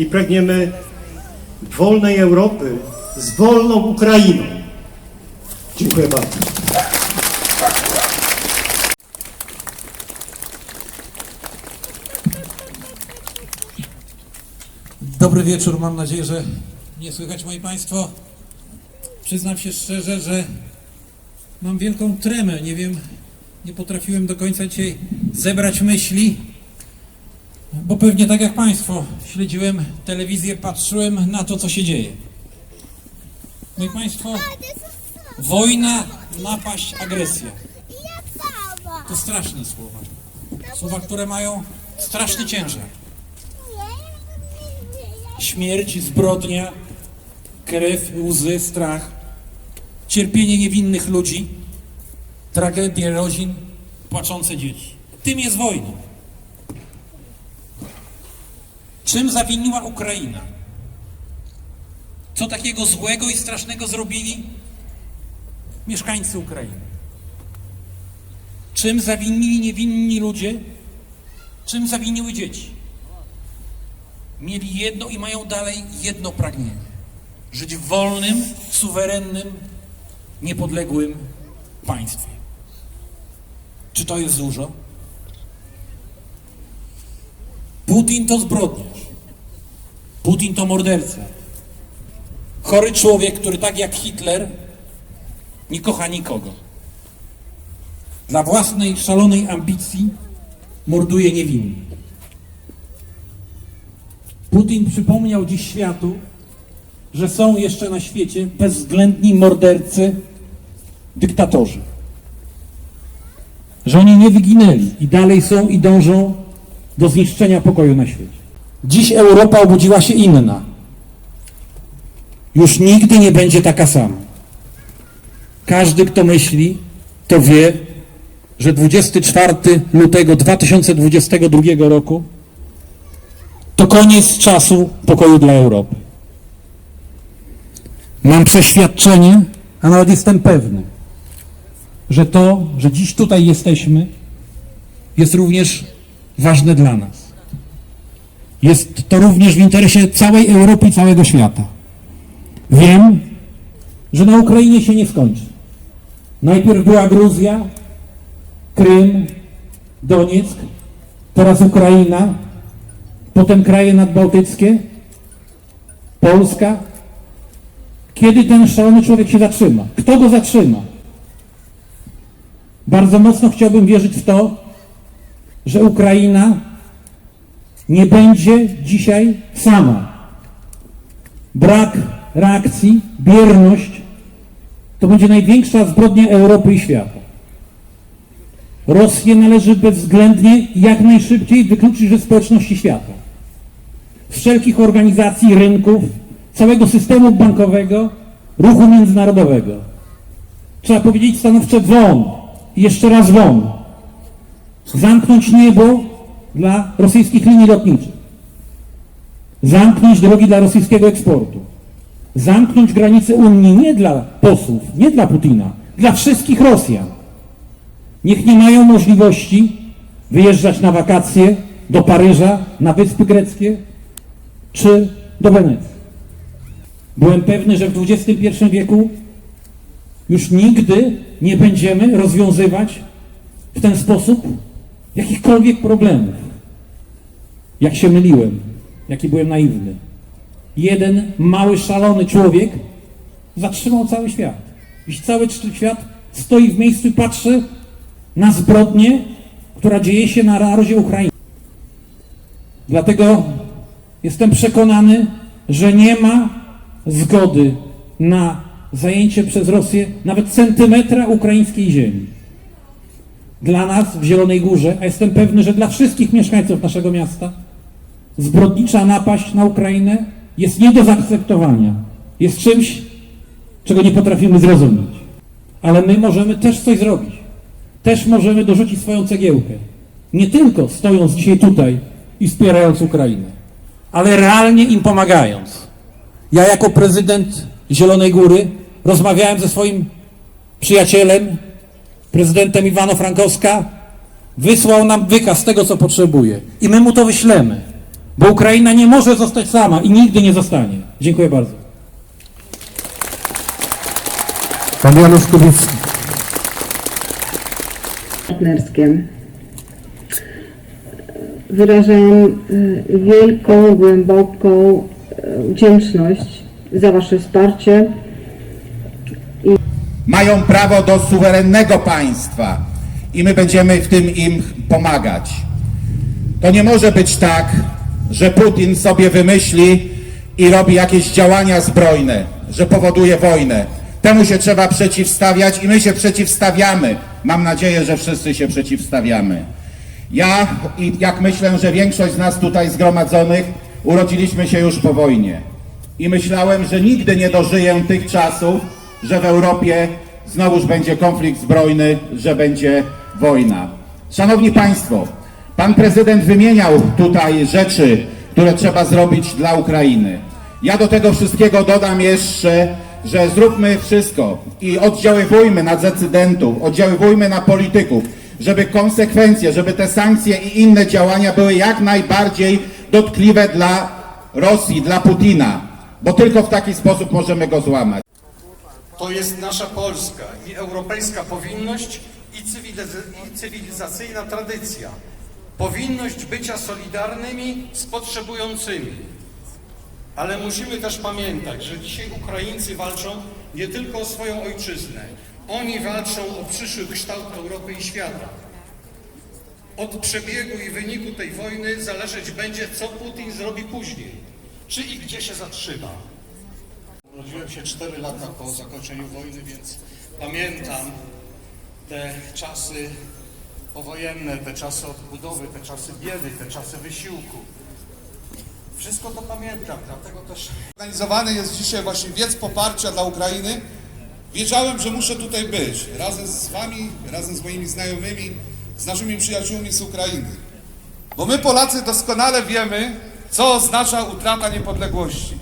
i pragniemy wolnej Europy z wolną Ukrainą. Dziękuję bardzo. Dobry wieczór, mam nadzieję, że nie słychać moi Państwo. Przyznam się szczerze, że mam wielką tremę. Nie wiem, nie potrafiłem do końca dzisiaj zebrać myśli, bo pewnie tak jak Państwo śledziłem telewizję, patrzyłem na to, co się dzieje. Moi Państwo, wojna, napaść, agresja. To straszne słowa. Słowa, które mają straszny ciężar. Śmierć, zbrodnia, krew, łzy, strach, cierpienie niewinnych ludzi, tragedie rodzin, płaczące dzieci. Tym jest wojna. Czym zawiniła Ukraina? Co takiego złego i strasznego zrobili mieszkańcy Ukrainy? Czym zawinili niewinni ludzie? Czym zawiniły dzieci? mieli jedno i mają dalej jedno pragnienie. Żyć w wolnym, suwerennym, niepodległym państwie. Czy to jest dużo? Putin to zbrodniarz. Putin to morderca. Chory człowiek, który tak jak Hitler nie kocha nikogo. Dla własnej szalonej ambicji morduje niewinnych. Putin przypomniał dziś światu, że są jeszcze na świecie bezwzględni mordercy, dyktatorzy. Że oni nie wyginęli i dalej są i dążą do zniszczenia pokoju na świecie. Dziś Europa obudziła się inna. Już nigdy nie będzie taka sama. Każdy, kto myśli, to wie, że 24 lutego 2022 roku to koniec czasu pokoju dla Europy. Mam przeświadczenie, a nawet jestem pewny, że to, że dziś tutaj jesteśmy, jest również ważne dla nas. Jest to również w interesie całej Europy i całego świata. Wiem, że na Ukrainie się nie skończy. Najpierw była Gruzja, Krym, Donieck, teraz Ukraina, potem kraje nadbałtyckie, Polska. Kiedy ten szalony człowiek się zatrzyma? Kto go zatrzyma? Bardzo mocno chciałbym wierzyć w to, że Ukraina nie będzie dzisiaj sama. Brak reakcji, bierność to będzie największa zbrodnia Europy i świata. Rosję należy bezwzględnie jak najszybciej wykluczyć ze społeczności świata. Z wszelkich organizacji, rynków, całego systemu bankowego, ruchu międzynarodowego. Trzeba powiedzieć stanowcze won jeszcze raz won. Zamknąć niebo dla rosyjskich linii lotniczych. Zamknąć drogi dla rosyjskiego eksportu. Zamknąć granice Unii nie dla posłów, nie dla Putina, dla wszystkich Rosjan. Niech nie mają możliwości wyjeżdżać na wakacje do Paryża, na Wyspy Greckie czy do Wenecji. Byłem pewny, że w XXI wieku już nigdy nie będziemy rozwiązywać w ten sposób jakichkolwiek problemów. Jak się myliłem, jaki byłem naiwny. Jeden mały, szalony człowiek zatrzymał cały świat. Dziś cały świat stoi w miejscu i patrzy na zbrodnię, która dzieje się na narodzie Ukrainy. Dlatego jestem przekonany, że nie ma zgody na zajęcie przez Rosję nawet centymetra ukraińskiej ziemi. Dla nas w Zielonej Górze, a jestem pewny, że dla wszystkich mieszkańców naszego miasta, zbrodnicza napaść na Ukrainę jest nie do zaakceptowania. Jest czymś, czego nie potrafimy zrozumieć. Ale my możemy też coś zrobić też możemy dorzucić swoją cegiełkę. Nie tylko stojąc dzisiaj tutaj i wspierając Ukrainę, ale realnie im pomagając. Ja jako prezydent Zielonej Góry rozmawiałem ze swoim przyjacielem, prezydentem Iwano Frankowska, wysłał nam wykaz tego, co potrzebuje. I my mu to wyślemy, Bo Ukraina nie może zostać sama i nigdy nie zostanie. Dziękuję bardzo. Pan Janusz Kubicki. Wyrażam e, wielką, głęboką e, wdzięczność za Wasze wsparcie. Mają prawo do suwerennego państwa i my będziemy w tym im pomagać. To nie może być tak, że Putin sobie wymyśli i robi jakieś działania zbrojne, że powoduje wojnę. Temu się trzeba przeciwstawiać i my się przeciwstawiamy. Mam nadzieję, że wszyscy się przeciwstawiamy. Ja i jak myślę, że większość z nas tutaj zgromadzonych urodziliśmy się już po wojnie. I myślałem, że nigdy nie dożyję tych czasów, że w Europie znowuż będzie konflikt zbrojny, że będzie wojna. Szanowni Państwo, Pan prezydent wymieniał tutaj rzeczy, które trzeba zrobić dla Ukrainy. Ja do tego wszystkiego dodam jeszcze, że zróbmy wszystko i oddziaływujmy na decydentów, oddziaływujmy na polityków, żeby konsekwencje, żeby te sankcje i inne działania były jak najbardziej dotkliwe dla Rosji, dla Putina, bo tylko w taki sposób możemy go złamać. To jest nasza polska i europejska powinność i, cywiliz- i cywilizacyjna tradycja. Powinność bycia solidarnymi z potrzebującymi. Ale musimy też pamiętać, że dzisiaj Ukraińcy walczą nie tylko o swoją ojczyznę. Oni walczą o przyszły kształt Europy i świata. Od przebiegu i wyniku tej wojny zależeć będzie, co Putin zrobi później. Czy i gdzie się zatrzyma. Urodziłem się 4 lata po zakończeniu wojny, więc pamiętam te czasy powojenne, te czasy odbudowy, te czasy biedy, te czasy wysiłku. Wszystko to pamiętam, dlatego też Organizowany jest dzisiaj właśnie wiec poparcia dla Ukrainy. Wiedziałem, że muszę tutaj być, razem z Wami, razem z moimi znajomymi, z naszymi przyjaciółmi z Ukrainy. Bo my Polacy doskonale wiemy, co oznacza utrata niepodległości.